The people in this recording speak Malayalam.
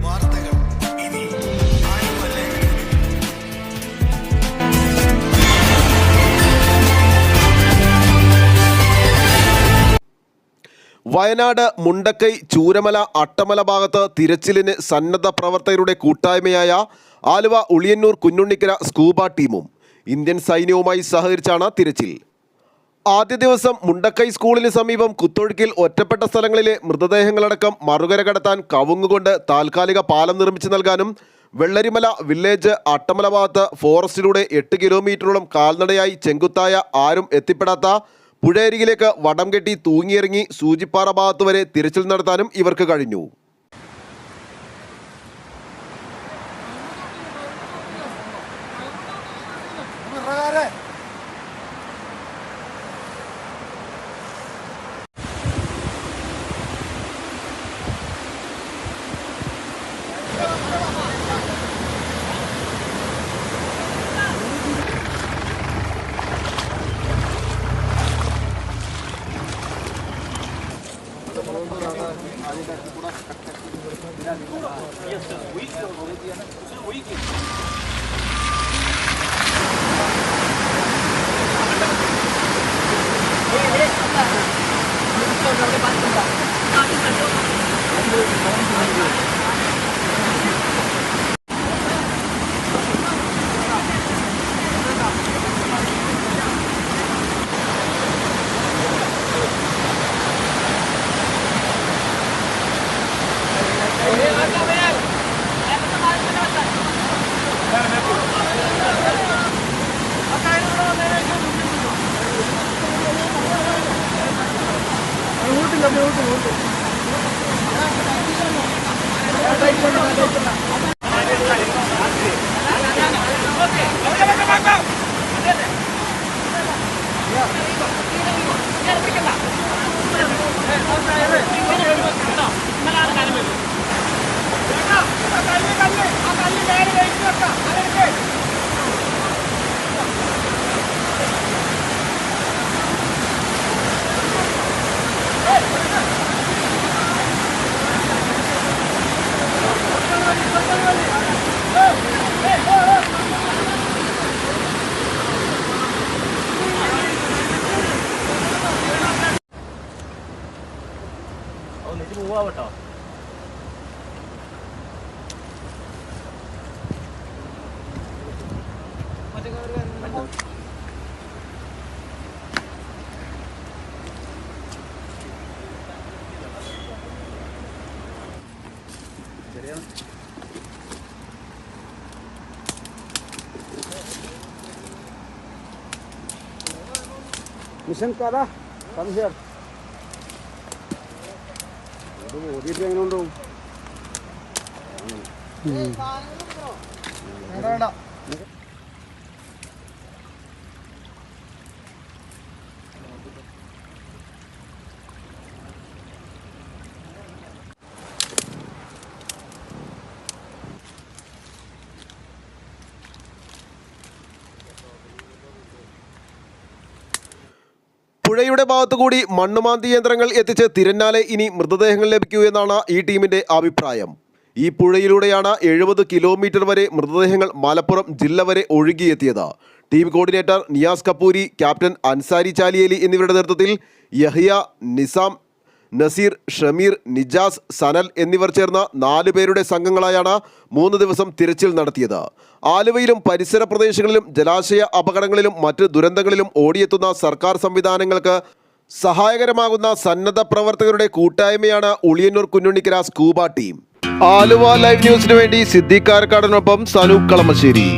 വാർത്തകൾ ഇനി വയനാട് മുണ്ടക്കൈ ചൂരമല അട്ടമല ഭാഗത്ത് തിരച്ചിലിന് സന്നദ്ധ പ്രവർത്തകരുടെ കൂട്ടായ്മയായ ആലുവ ഉളിയന്നൂർ കുഞ്ഞുണ്ണിക്കര സ്കൂബ ടീമും ഇന്ത്യൻ സൈന്യവുമായി സഹകരിച്ചാണ് തിരച്ചിൽ. ആദ്യ ദിവസം മുണ്ടക്കൈ സ്കൂളിന് സമീപം കുത്തൊഴുക്കിൽ ഒറ്റപ്പെട്ട സ്ഥലങ്ങളിലെ മൃതദേഹങ്ങളടക്കം മറുകര കടത്താൻ കവുങ്ങുകൊണ്ട് താൽക്കാലിക പാലം നിർമ്മിച്ചു നൽകാനും വെള്ളരിമല വില്ലേജ് അട്ടമല ഭാഗത്ത് ഫോറസ്റ്റിലൂടെ എട്ട് കിലോമീറ്ററോളം കാൽനടയായി ചെങ്കുത്തായ ആരും എത്തിപ്പെടാത്ത പുഴയരികിലേക്ക് വടം കെട്ടി തൂങ്ങിയിറങ്ങി സൂചിപ്പാറ ഭാഗത്ത് വരെ തിരച്ചിൽ നടത്താനും ഇവർക്ക് കഴിഞ്ഞു. Yes, sir. We, we can. ഇന്നലെ കാലം വരും 구워부터 Isang kada, come here. ഓടിയിട്ട് എങ്ങനെ ഉണ്ടാവും പുഴയുടെ ഭാഗത്തു കൂടി മണ്ണുമാന്തി യന്ത്രങ്ങൾ എത്തിച്ച് തിരഞ്ഞാലെ ഇനി മൃതദേഹങ്ങൾ ലഭിക്കൂ എന്നാണ് ഈ ടീമിന്റെ അഭിപ്രായം. ഈ പുഴയിലൂടെയാണ് എഴുപത് കിലോമീറ്റർ വരെ മൃതദേഹങ്ങൾ മലപ്പുറം ജില്ല വരെ ഒഴുകിയെത്തിയത്. Team coordinator Niyas Kappuri captain Ansari Chaliyeli എന്നിവരുടെ നേതൃത്വത്തിൽ യഹിയ നിസാം നസീർ ഷമീർ നിജാസ് സനൽ എന്നിവർ ചേർന്ന നാലു പേരുടെ സംഘങ്ങളായാണ് മൂന്ന് ദിവസം തിരച്ചിൽ നടത്തിയത്. ആലുവയിലും പരിസര പ്രദേശങ്ങളിലും ജലാശയ അപകടങ്ങളിലും മറ്റ് ദുരന്തങ്ങളിലും ഓടിയെത്തുന്ന സർക്കാർ സംവിധാനങ്ങൾക്ക് സഹായകരമാകുന്ന സന്നദ്ധ പ്രവർത്തകരുടെ കൂട്ടായ്മയാണ് Uliyannoor Kunjunnikkara scuba team. Aluva live ന്യൂസിനു വേണ്ടി സിദ്ദീഖ് സനു കളമശ്ശേരി.